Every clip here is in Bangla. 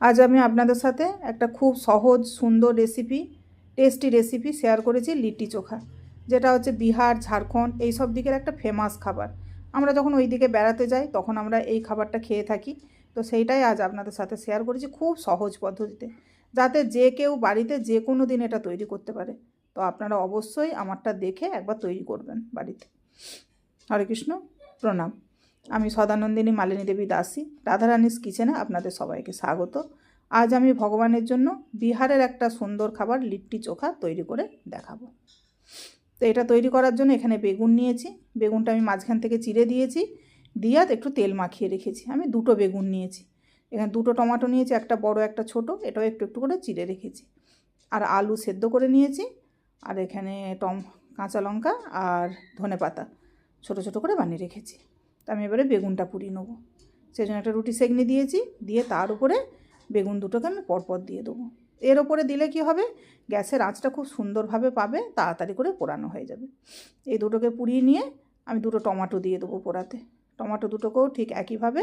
আজ আমি আপনাদের সাথে একটা খুব সহজ, সুন্দর রেসিপি টেস্টি রেসিপি শেয়ার করেছি লিট্টি চোখা, যেটা হচ্ছে বিহার, ঝাড়খণ্ড এই সব দিকের একটা ফেমাস খাবার। আমরা যখন ওই দিকে বেড়াতে যাই, তখন আমরা এই খাবারটা খেয়ে থাকি। তো সেইটাই আজ আপনাদের সাথে শেয়ার করেছি খুব সহজ পদ্ধতিতে, যাতে যে কেউ বাড়িতে যে কোনো দিন এটা তৈরি করতে পারে। তো আপনারা অবশ্যই আমারটা দেখে একবার তৈরি করবেন বাড়িতে। হরে কৃষ্ণ, প্রণাম। আমি সদানন্দিনী মালিনী দেবী দাসী রাধারানীস কিচেনে আপনাদের সবাইকে স্বাগত। আজ আমি ভগবানের জন্য বিহারের একটা সুন্দর খাবার লিট্টি চোখা তৈরি করে দেখাবো। তো এটা তৈরি করার জন্য এখানে বেগুন নিয়েছি। বেগুনটা আমি মাঝখান থেকে চিড়ে দিয়েছি, দিয়ে একটু তেল মাখিয়ে রেখেছি। আমি দুটো বেগুন নিয়েছি। এখানে দুটো টমাটো নিয়েছি, একটা বড়, একটা ছোট, এটাও একটু একটু করে চিড়ে রেখেছি। আর আলু সেদ্ধ করে নিয়েছি, আর এখানে টম, কাঁচা লঙ্কা আর ধনে পাতা ছোটো ছোটো করে বানিয়ে রেখেছি। তা আমি এবারে বেগুনটা পুড়িয়ে নেব। সেই জন্য একটা রুটি সেগনি দিয়েছি, দিয়ে তার উপরে বেগুন দুটোকে আমি পরপর দিয়ে দেবো। এর ওপরে দিলে কি হবে? গ্যাসের আঁচটা খুব সুন্দরভাবে পাবে, তাড়াতাড়ি করে পোড়ানো হয়ে যাবে। এই দুটোকে পুড়িয়ে নিয়ে আমি দুটো টমাটো দিয়ে দেবো পোড়াতে। টমাটো দুটোকেও ঠিক একইভাবে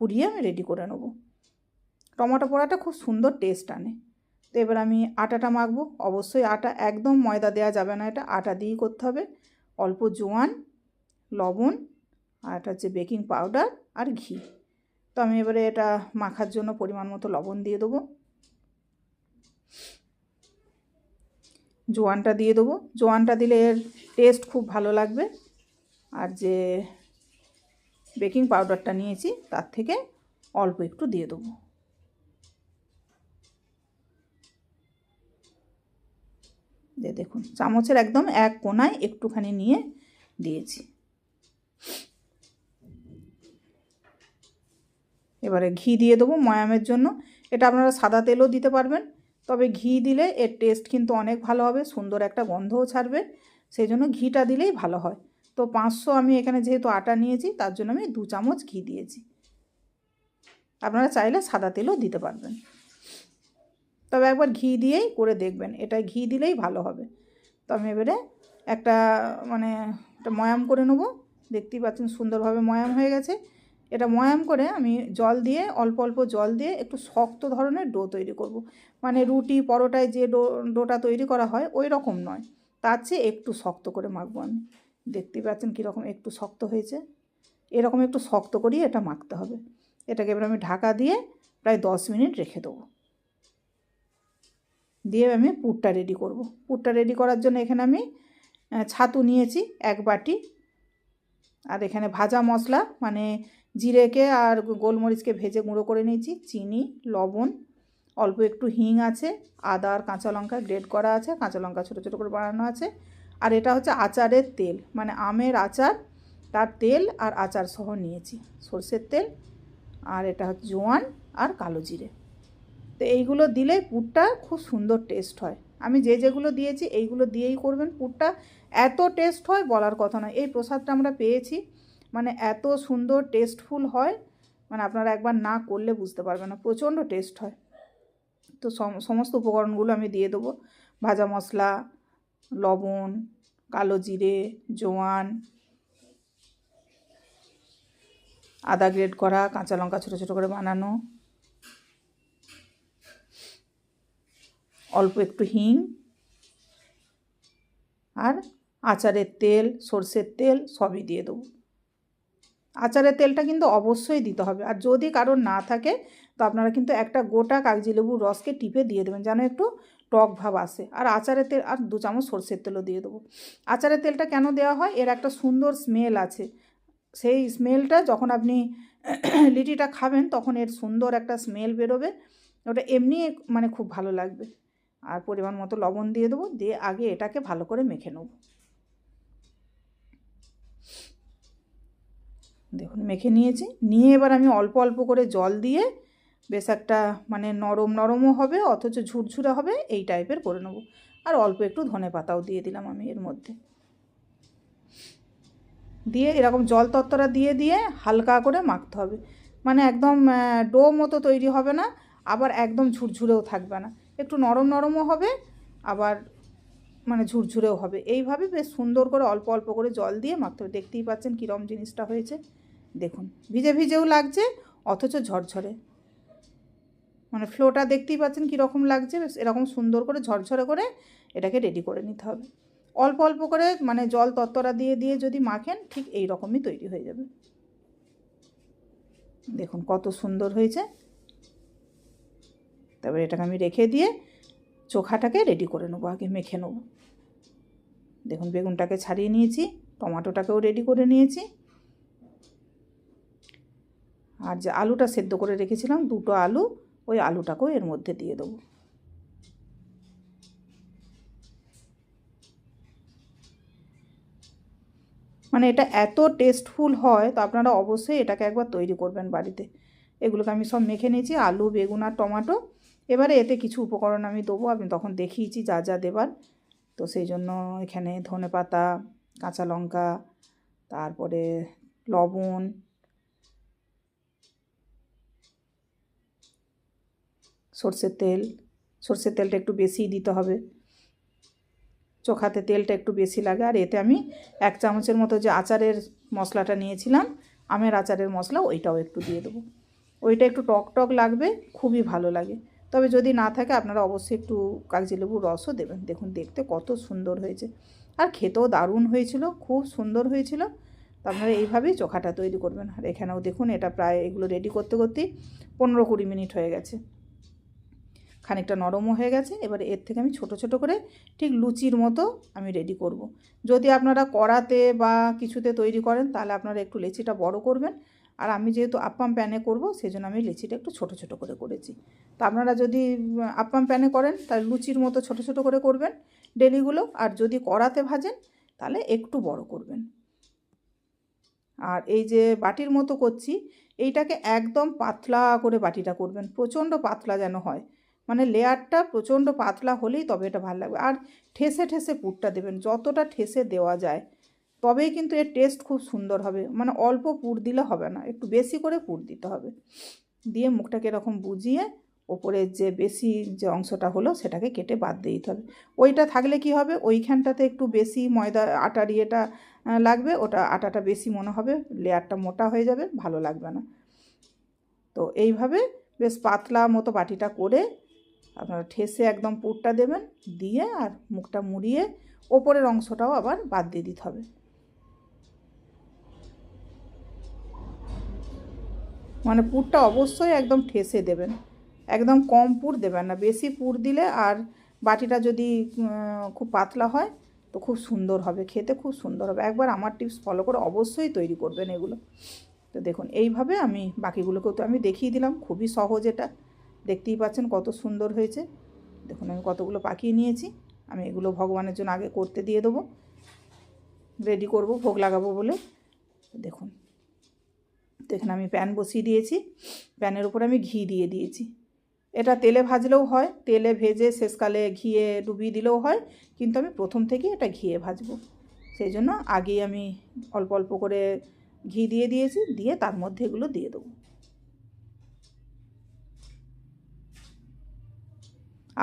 পুড়িয়ে আমি রেডি করে নেব। টমাটো পোড়াটা খুব সুন্দর টেস্ট আনে। তো এবার আমি আটাটা মাখবো। অবশ্যই আটা একদম ময়দা দেওয়া যাবে না এটা। আটা দিয়েই করতে হবে। অল্প জোয়ান, লবণ আর এটা হচ্ছে বেকিং পাউডার আর ঘি। তো আমি এবারে এটা মাখার জন্য পরিমাণ মতো লবণ দিয়ে দেবো। জোয়ানটা দিয়ে দেবো। জোয়ানটা দিলে এর টেস্ট খুব ভালো লাগবে। আর যে বেকিং পাউডারটা নিয়েছি তার থেকে অল্প একটু দিয়ে দেবো। যে দেখুন, চামচের একদম এক কোনায় একটুখানি নিয়ে দিয়েছি। এবারে ঘি দিয়ে দেবো ময়ামের জন্য। এটা আপনারা সাদা তেলও দিতে পারবেন, তবে ঘি দিলে এর টেস্ট কিন্তু অনেক ভালো হবে, সুন্দর একটা গন্ধও ছাড়বে সেই জন্য ঘিটা দিলেই ভালো হয়। তো পাঁচশো আমি এখানে যেহেতু আটা নিয়েছি, তার জন্য আমি দু চামচ ঘি দিয়েছি। আপনারা চাইলে সাদা তেলও দিতে পারবেন। তবে একবার ঘি দিয়েই করে দেখবেন, এটা ঘি দিলেই ভালো হবে। তো আমি এবারে একটা মানে একটা ময়াম করে নেব, দেখতেই পাচ্ছেন সুন্দরভাবে ময়াম হয়ে গেছে। এটা ময়াম করে আমি জল দিয়ে, অল্প অল্প জল দিয়ে একটু শক্ত ধরনের ডো তৈরি করব। মানে রুটি পরোটায় যে ডো, ডোটা তৈরি করা হয় ওই রকম নয়। তার চেয়ে একটু শক্ত করে মাখবো আমি। দেখতেই পাচ্ছেন কীরকম একটু শক্ত হয়েছে। এরকম একটু শক্ত করিয়ে এটা মাখতে হবে। এটাকে এবার আমি ঢাকা দিয়ে প্রায় দশ মিনিট রেখে দেবো। দিয়ে আমি পুরটা রেডি করব। পুরটা রেডি করার জন্য এখানে আমি ছাতু নিয়েছি এক বাটি। আর এখানে ভাজা মশলা মানে জিরেকে আর গোলমরিচকে ভেজে গুঁড়ো করে নিয়েছি, চিনি, লবণ, অল্প একটু হিং আছে, আদা আর কাঁচা লঙ্কা গ্রেড করা আছে, কাঁচা লঙ্কা ছোটো ছোটো করে বানানো আছে। আর এটা হচ্ছে আচারের তেল মানে আমের আচার, তার তেল আর আচার সহ নিয়েছি, সর্ষের তেল আর এটা হচ্ছে জোয়ান আর কালো জিরে। তো এইগুলো দিলে পুরটা খুব সুন্দর টেস্ট হয়। আমি যে যেগুলো দিয়েছি এইগুলো দিয়েই করবেন, পুরটা এত টেস্ট হয় বলার কথা নয়। এই প্রসাদটা আমরা পেয়েছি মানে এত সুন্দর টেস্টফুল হয় মানে আপনারা একবার না করলে বুঝতে পারবেন না, প্রচণ্ড টেস্ট হয়। তো সমস্ত উপকরণগুলো আমি দিয়ে দেবো। ভাজা মশলা লবণ, কালো জিরে, জোয়ান, আদা গ্রেড করা, কাঁচা লঙ্কা ছোটো ছোটো করে বানানো, অল্প একটু হিং, আর আচারের তেল, সর্ষের তেল সবই দিয়ে দেবো। আচারের তেলটা কিন্তু অবশ্যই দিতে হবে। আর যদি কারোর না থাকে, তো আপনারা কিন্তু একটা গোটা কাগজি লেবুর রসকে টিপে দিয়ে দেবেন, যেন একটু টক ভাব আসে। আর আচারের তেল, আর দু চামচ সর্ষের তেলও দিয়ে দেবো। আচারের তেলটা কেন দেওয়া হয়? এর একটা সুন্দর স্মেল আছে। সেই স্মেলটা যখন আপনি লিটিটা খাবেন, তখন এর সুন্দর একটা স্মেল বেরোবে। ওটা এমনি মানে খুব ভালো লাগবে। আর পরিমাণ মতো লবণ দিয়ে দেবো, দিয়ে আগে এটাকে ভালো করে মেখে নেব। দেখুন, মেখে নিয়েছি। নিয়ে এবার আমি অল্প অল্প করে জল দিয়ে বেশ একটা মানে নরম নরমও হবে, অথচ ঝুরঝুরে হবে, এই টাইপের করে নেব। আর অল্প একটু ধনে পাতাও দিয়ে দিলাম আমি এর মধ্যে। দিয়ে এরকম জল তত্তরা দিয়ে দিয়ে হালকা করে মাখতে হবে। মানে একদম ডো মতো তৈরি হবে না, আবার একদম ঝুরঝুরেও থাকবে না। একটু নরম নরমও হবে, আবার মানে ঝুরঝুরেও হবে। এইভাবে বেশ সুন্দর করে অল্প অল্প করে জল দিয়ে মাখতে হবে। দেখতেই পাচ্ছেন কীরম জিনিসটা হয়েছে। দেখুন, ভিজে ভিজেও লাগছে, অথচ ঝরঝরে। মানে ফ্লোটা দেখতেই পাচ্ছেন কীরকম লাগছে এরকম সুন্দর করে ঝরঝরে করে এটাকে রেডি করে নিতে হবে। অল্প অল্প করে মানে জল তত্তরা দিয়ে দিয়ে যদি মাখেন, ঠিক এই রকমই তৈরি হয়ে যাবে। দেখুন কত সুন্দর হয়েছে। তারপরে এটাকে আমি রেখে দিয়ে চোখাটাকে রেডি করে নেব, আগে মেখে নেব। দেখুন বেগুনটাকে ছাড়িয়ে নিয়েছি, টমাটোটাকেও রেডি করে নিয়েছি। আর যে আলুটা সেদ্ধ করে রেখেছিলাম, দুটো আলু, ওই আলুটাকেও এর মধ্যে দিয়ে দেবো। মানে এটা এত টেস্টফুল হয়, তো আপনারা অবশ্যই এটাকে একবার তৈরি করবেন বাড়িতে। এগুলোকে আমি সব মেখে নিয়েছি, আলু, বেগুন আর টমাটো। এবারে এতে কিছু উপকরণ আমি দেবো, আমি তখন দেখিয়েছি যা যা দেবার। তো সেই জন্য এখানে ধনে পাতা কাঁচা লঙ্কা, তারপরে লবণ সর্ষের তেল, সর্ষের তেলটা একটু বেশিই দিতে হবে। চোখাতে তেলটা একটু বেশি লাগে। আর এতে আমি এক চামচের মতো যে আচারের মশলাটা নিয়েছিলাম, আমের আচারের মশলা, ওইটাও একটু দিয়ে দেবো। ওইটা একটু টক টক লাগবে, খুবই ভালো লাগে। তবে যদি না থাকে, আপনারা অবশ্যই একটু কাগজি লেবুর রসও দেবেন। দেখুন, দেখতে কত সুন্দর হয়েছে। আর খেতেও দারুণ হয়েছিল, খুব সুন্দর হয়েছিল। আপনারা এইভাবেই চোখাটা তৈরি করবেন। আর এখানেও দেখুন, এটা প্রায় এগুলো রেডি করতে, করতেই পনেরো কুড়ি মিনিট হয়ে গেছে। খানিকটা নরমও হয়ে গেছে, এবার এর থেকে আমি ছোট ছোট করে ঠিক লুচির মতো আমি রেডি করব। যদি আপনারা কড়াতে বা কিছুতে তৈরি করেন, তাহলে আপনারা একটু লেচিটা বড় করবেন। আর আমি যেহেতু আপ্পাম প্যানে করব সেই জন্য আমি লেচিটা একটু ছোট ছোট করে করেছি। তা আপনারা যদি আপ্পাম প্যানে করেন, তাহলে লুচির মতো ছোট ছোট করে করবেন ডেলিগুলো। আর যদি কড়াতে ভাজেন, তাহলে একটু বড় করবেন। আর এই যে বাটির মতো করছি, এইটাকে একদম পাতলা করে বাটিটা করবেন। প্রচণ্ড পাতলা যেন হয়। মানে লেয়ারটা প্রচণ্ড পাতলা হলেই তবে এটা ভালো লাগবে। আর ঠেসে ঠেসে পুরটা দেবেন, যতটা ঠেসে দেওয়া যায়, তবেই কিন্তু এর টেস্ট খুব সুন্দর হবে। মানে অল্প পুর দিলে হবে না, একটু বেশি করে পুর দিতে হবে। দিয়ে মুখটাকে এরকম বুঝিয়ে ওপরের যে বেশি যে অংশটা হলো সেটাকে কেটে বাদ দিয়ে দিতে হবে। ওইটা থাকলে কি হবে? ওইখানটাতে একটু বেশি ময়দা আটার ইয়েটা লাগবে, ওটা আটাটা বেশি মনে হবে, লেয়ারটা মোটা হয়ে যাবে, ভালো লাগবে না। তো এইভাবে বেশ পাতলা মতো বাটিটা করে আপনারা ঠেসে একদম পুরটা দেবেন, দিয়ে আর মুখটা মুড়িয়ে ওপরের অংশটাও আবার বাদ দিয়ে দিতে হবে। মানে পুরটা অবশ্যই একদম ঠেসে দেবেন, একদম কম পুর দেবেন না। বেশি পুর দিলে আর বাটিটা যদি খুব পাতলা হয়, তো খুব সুন্দর হবে, খেতে খুব সুন্দর হবে। একবার আমার টিপস ফলো করে অবশ্যই তৈরি করবেন এগুলো। তো দেখুন, এইভাবে আমি বাকিগুলোকেও তো আমি দেখিয়ে দিলাম, খুবই সহজ এটা। দেখতেই পাচ্ছেন কত সুন্দর হয়েছে। দেখুন, আমি কতগুলো পাকিয়ে নিয়েছি। আমি এগুলো ভগবানের জন্য আগে করতে দিয়ে দেবো। রেডি করব, ভোগ লাগাবো বলে। দেখুন দেখুন, আমি প্যান বসিয়ে দিয়েছি। প্যানের উপর আমি ঘি দিয়ে দিয়েছি। এটা তেলে ভাজলেও হয়, তেলে ভেজে শেষকালে ঘিয়ে ডুবিয়ে দিলেও হয়, কিন্তু আমি প্রথম থেকে এটা ঘিয়ে ভাজবো। সেই জন্য আগেই আমি অল্প অল্প করে ঘি দিয়ে দিয়েছি, দিয়ে তার মধ্যে এগুলো দিয়ে দেবো।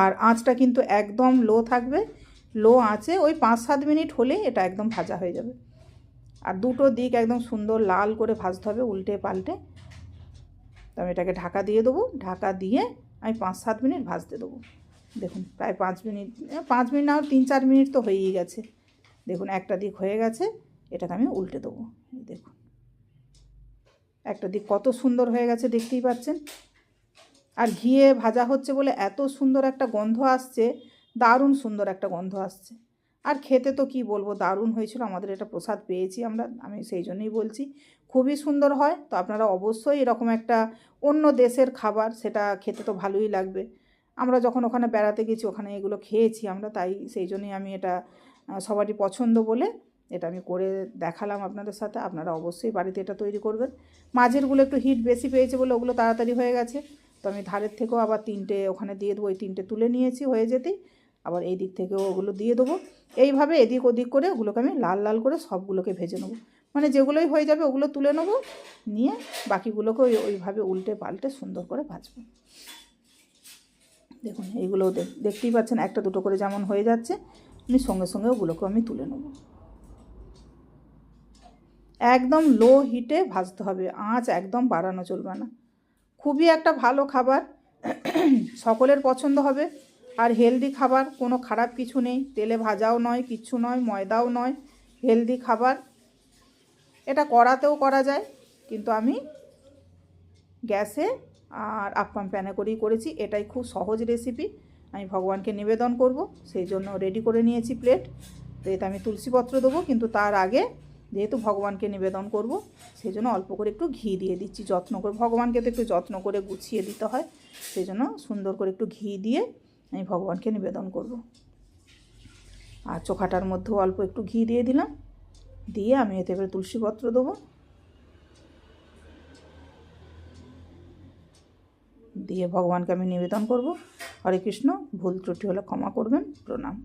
আর আঁচটা কিন্তু একদম লো থাকবে। লো আঁচে ওই পাঁচ সাত মিনিট হলেই এটা একদম ভাজা হয়ে যাবে। আর দুটো দিক একদম সুন্দর লাল করে ভাজতে হবে উল্টে পাল্টে। তো আমি এটাকে ঢাকা দিয়ে দেবো। ঢাকা দিয়ে আমি পাঁচ সাত মিনিট ভাজতে দেবো। দেখুন, প্রায় পাঁচ মিনিট পাঁচ মিনিট না তিন চার মিনিট তো হয়েই গেছে। দেখুন, একটা দিক হয়ে গেছে, এটাকে আমি উল্টে দেবো। দেখুন, একটা দিক কত সুন্দর হয়ে গেছে, দেখতেই পাচ্ছেন। আর ঘিয়ে ভাজা হচ্ছে বলে এত সুন্দর একটা গন্ধ আসছে, দারুণ সুন্দর একটা গন্ধ আসছে। আর খেতে তো কি বলব, দারুণ হয়েছিল, আমাদের এটা প্রসাদ পেয়েছি আমরা, আমি সেই জন্যই বলছি। খুবই সুন্দর হয়, তো আপনারা অবশ্যই এরকম একটা অন্য দেশের খাবার, সেটা খেতে তো ভালোই লাগবে। আমরা যখন ওখানে বেড়াতে গেছি, ওখানে এগুলো খেয়েছি আমরা, তাই সেই জন্যই আমি এটা সবারই পছন্দ বলে এটা আমি করে দেখালাম আপনাদের সাথে। আপনারা অবশ্যই বাড়িতে এটা তৈরি করবেন। মাঝেরগুলো একটু হিট বেশি পেয়েছে বলে ওগুলো তাড়াতাড়ি হয়ে গেছে। তো আমি ধারের থেকেও আবার তিনটে ওখানে দিয়ে দেবো, ওই তিনটে তুলে নিয়েছি হয়ে যেতেই আবার এই দিক থেকেও ওগুলো দিয়ে দেবো। এইভাবে এদিক ওদিক করে ওগুলোকে আমি লাল লাল করে সবগুলোকে ভেজে নেব। মানে যেগুলোই হয়ে যাবে ওগুলো তুলে নেব, নিয়ে বাকিগুলোকে ওই ওইভাবে উল্টে পাল্টে সুন্দর করে ভাজবো। দেখুন, এইগুলো দেখতেই পাচ্ছেন একটা দুটো করে যেমন হয়ে যাচ্ছে, আমি সঙ্গে সঙ্গে ওগুলোকেও আমি তুলে নেব। একদম লো হিটে ভাজতে হবে, আঁচ একদম বাড়ানো চলবে না। খুবই একটা ভালো খাবার। সকলের পছন্দ হবে। আর হেলদি খাবার, কোনো খারাপ কিছু নেই। তেলে ভাজাও নয়, কিচ্ছু নয়, ময়দাও নয়। হেলদি খাবার। এটা করাতেও করা যায়, কিন্তু আমি গ্যাসে আর আপ্পাম প্যানে করেই করেছি। এটাই খুব সহজ রেসিপি আমি ভগবানকে নিবেদন করব। সেই জন্য রেডি করে নিয়েছি প্লেট তো এতে আমি তুলসীপত্র দেবো, কিন্তু তার আগে যেহেতু ভগবানকে নিবেদন করব সেই জন্য অল্প করে একটু ঘি দিয়ে দিচ্ছি, যত্ন করে, ভগবানকে তো একটু যত্ন করে গুছিয়ে দিতে হয় সেই জন্য সুন্দর করে একটু ঘি দিয়ে আমি ভগবানকে নিবেদন করব। আর চোখাটার মধ্যেও অল্প একটু ঘি দিয়ে দিলাম, দিয়ে আমি এতে এবারে তুলসীপত্র দেবো। দিয়ে ভগবানকে আমি নিবেদন করব। হরে কৃষ্ণ, ভুল ত্রুটি হলে ক্ষমা করবেন, প্রণাম।